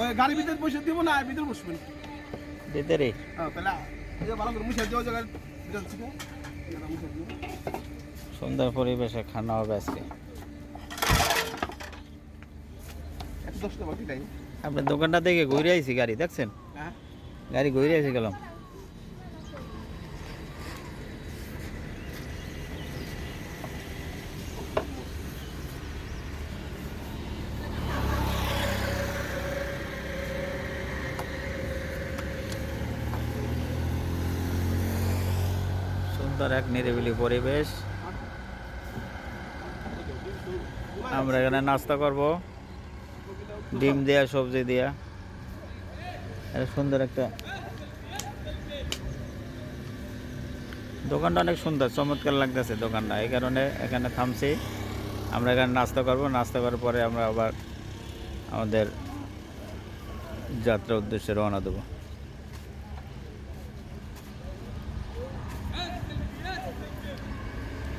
ওই গাড়ির ভিতরে বসে দিব না ভিতরে বসবেন। ভিতরে? হ্যাঁ তাহলে এই যে ভালো করে মুছে সুন্দর পরিবেশে খানা হবে আজকে। আপনার দোকানটা থেকে ঘুরে আইছি গাড়ি দেখছেন? হ্যাঁ। গাড়ি ঘুরে এসে গেলাম। সুন্দর এক নিরিবিলি পরিবেশ। আমরা এখানে নাস্তা করব। ডিম দেয়া, সবজি দেয়া। সুন্দর একটা দোকানটা অনেক সুন্দর, চমৎকার লাগতেছে দোকানটা। এই কারণে এখানে থামছি। আমরা এখানে নাস্তা করব। নাস্তা করার পরে আমরা আবার আমাদের যাত্রার উদ্দেশ্যে রওনা দেবো।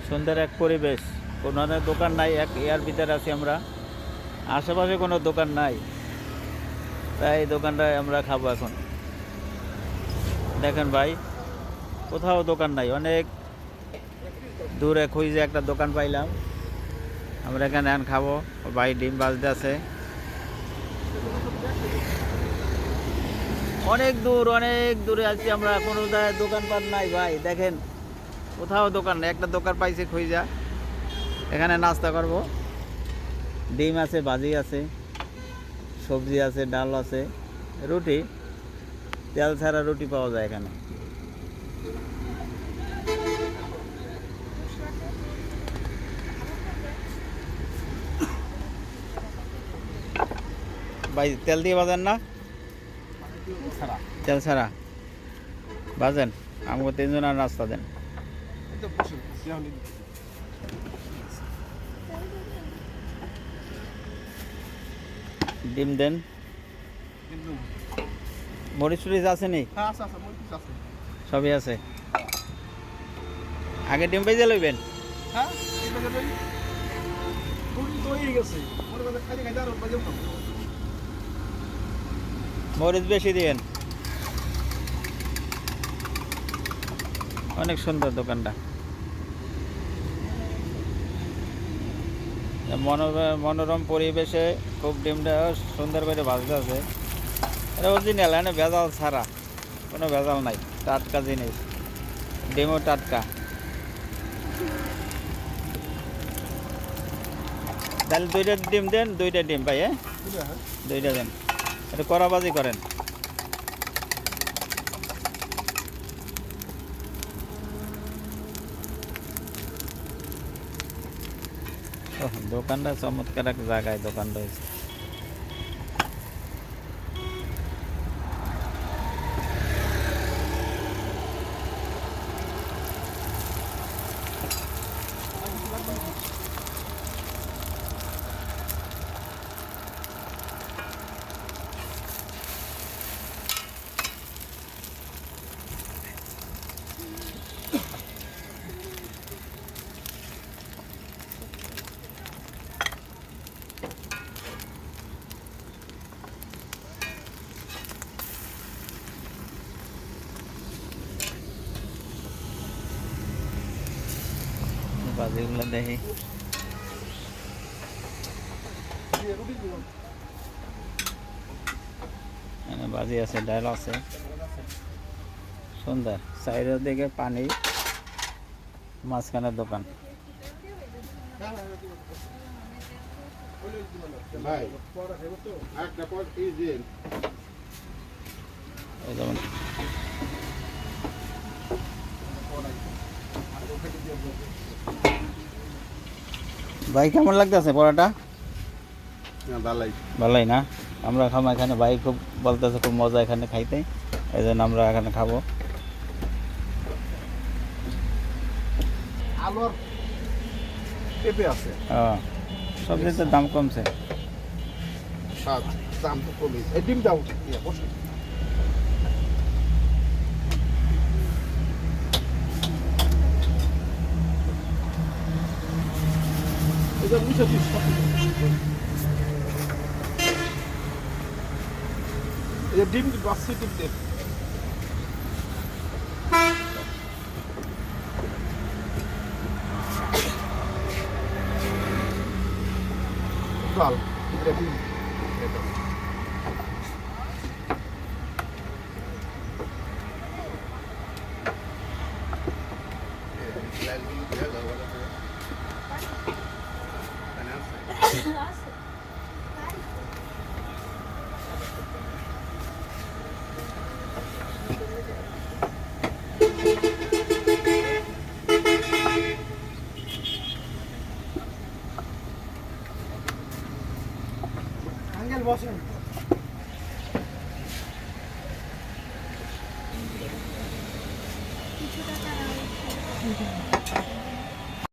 সুন্দর এক পরিবেশ। কোনো ধরনের দোকান নাই, এক এয়ার ভিতরে আছি আমরা। আশেপাশে কোনো দোকান নাই। তাই এই দোকানটায় আমরা খাব এখন। দেখেন ভাই, কোথাও দোকান নাই। অনেক দূরে খুঁজে একটা দোকান পাইলাম। আমরা এখানে এখন খাব। ভাই ডিম বাজতে আছে। অনেক দূর, অনেক দূরে আছি আমরা। কোনো দোকানপাট নাই ভাই। দেখেন কোথাও দোকান নেই, একটা দোকান পাইছে খুঁজা। এখানে নাস্তা করব। ডিম আছে, ভাজি আছে, সবজি আছে, ডাল আছে, রুটি। তেল ছাড়া রুটি পাওয়া যায় এখানে। ভাই, তেল দিয়ে বাজেন না? তেল ছাড়া। বাজেন, আমাকে তিনজন আর নাস্তা দেন। ডিম দেন। মরিচ টরিচ আছে নি? হ্যাঁ সবই আছে। আগে ডিম ভেজে লইবেন? হ্যাঁ মরিচ বেশি দিবেন অনেক সুন্দর দোকানটা। মনোরম পরিবেশে খুব ডিমটা সুন্দর করে ভাজতে আছে। এটা অরিজিনাল এনে ভেজাল ছাড়া। কোনো ভেজাল নাই টাটকা জিনিস। ডিমও টাটকা। তাহলে দুইটা ডিম দেন দুইটা ডিম পাই হ্যাঁ? হ্যাঁ। দুইটা দেন। এটা করাবাজি করেন। দোকানটা চমৎকার এক জায়গায় দোকান রয়েছে বাজিগুলো দেখি রুটি দিও এখানে বাজি আছে ডাল আছে সুন্দর সাইডের দিকে পানি মাঝখানের দোকান ভাই একটা পর এই যে এই যেমন ভাই কেমন লাগতেছে পড়াটা? ভালাই। ভালোই না? আমরা খাব এখানে। ভাই খুব বলতেছে খুব মজা এখানে খাইতে। এই জন্য আমরা এখানে খাব। আলুর পেঁপে আছে। হ্যাঁ সবজির দাম কমছে। দাম তো এই ডিম দাও ইয়া বসো এটা মুছে দিস এই যে ডিম বাসি ডিম আঙ্কেল বসেন